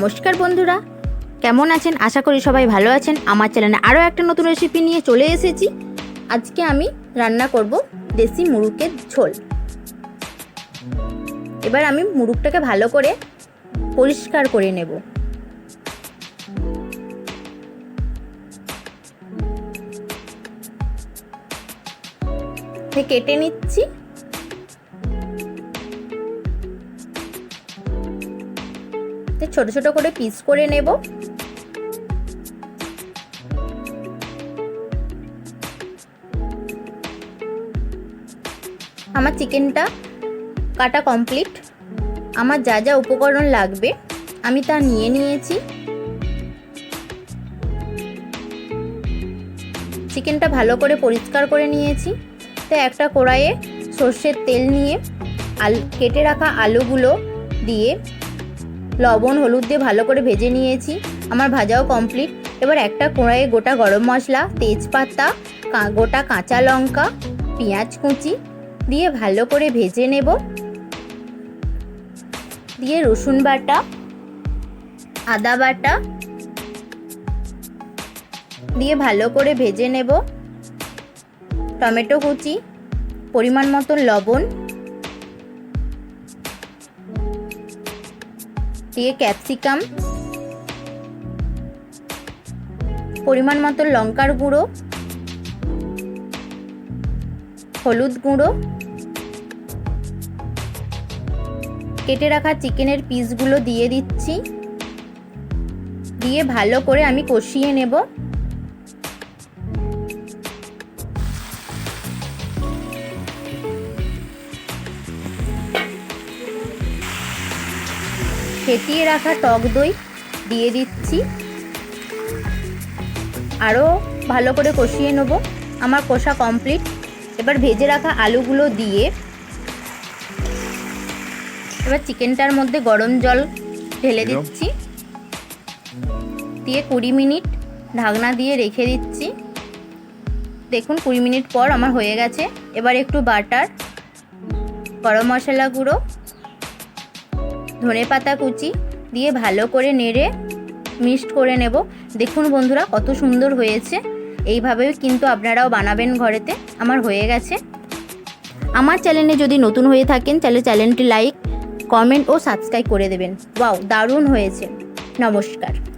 নমস্কার বন্ধুরা। কেমন আছেন? আশা করি সবাই ভালো আছেন। আমার চ্যানেলে আরও একটা নতুন রেসিপি নিয়ে চলে এসেছি। আজকে আমি রান্না করব দেশি মুরুকের ঝোল। এবার আমি মুরুকটাকে ভালো করে পরিষ্কার করে নেব। কেটে নিচ্ছি। তে ছোট ছোট করে পিস করে নেব। আমার চিকেনটা কাটা কমপ্লিট আমার যা যা উপকরণ লাগবে, আমি তা নিয়ে নিয়েছি। চিকেনটা ভালো করে পরিষ্কার করে নিয়েছি। তো একটা কড়াইয়ে সর্ষের তেল নিয়ে আলু কেটে রাখা আলুগুলো দিয়ে লবণ, হলুদ দিয়ে ভালো করে ভেজে নিয়েছি। আমার ভাজাও কমপ্লিট এবার একটা কড়াইয়ে গোটা গরম মশলা, তেজপাতা গোটা কাঁচা লঙ্কা, পেঁয়াজ কুচি দিয়ে ভালো করে ভেজে নেব। দিয়ে রসুন বাটা, আদা বাটা দিয়ে ভালো করে ভেজে নেব। টমেটো কুচি, পরিমাণ মতো লবণ দিয়ে ক্যাপসিকাম, পরিমাণ মতো লঙ্কার গুঁড়ো, হলুদ গুঁড়ো, কেটে রাখা চিকেনের পিসগুলো দিয়ে দিচ্ছি। দিয়ে ভালো করে আমি কষিয়ে নেব। ফেটিয়ে রাখা টক দই দিয়ে দিচ্ছি। আরও ভালো করে কষিয়ে নেব। আমার কষা কমপ্লিট। এবার ভেজে রাখা আলুগুলো দিয়ে এবার চিকেনটার মধ্যে গরম জল ঢেলে দিচ্ছি। দিয়ে কুড়ি মিনিট ঢাকনা দিয়ে রেখে দিচ্ছি। দেখুন কুড়ি মিনিট পর আমার হয়ে গেছে। এবার একটু বাটার গরম মশলা গুঁড়ো ধনে পাতা কুচি দিয়ে ভালো করে নেড়ে মিক্সড করে নেব। দেখুন বন্ধুরা, কত সুন্দর হয়েছে। এইভাবেও কিন্তু আপনারাও বানাবেন ঘরেতে। আমার হয়ে গেছে। আমার চ্যানেলে যদি নতুন হয়ে থাকেন, তাহলে চ্যানেলটি লাইক, কমেন্ট ও সাবস্ক্রাইব করে দেবেন। ওয়াও, দারুণ হয়েছে। নমস্কার।